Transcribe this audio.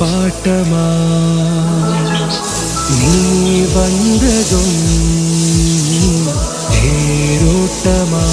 தேரோட்டமா நீ வந்ததும் தேரோட்டமா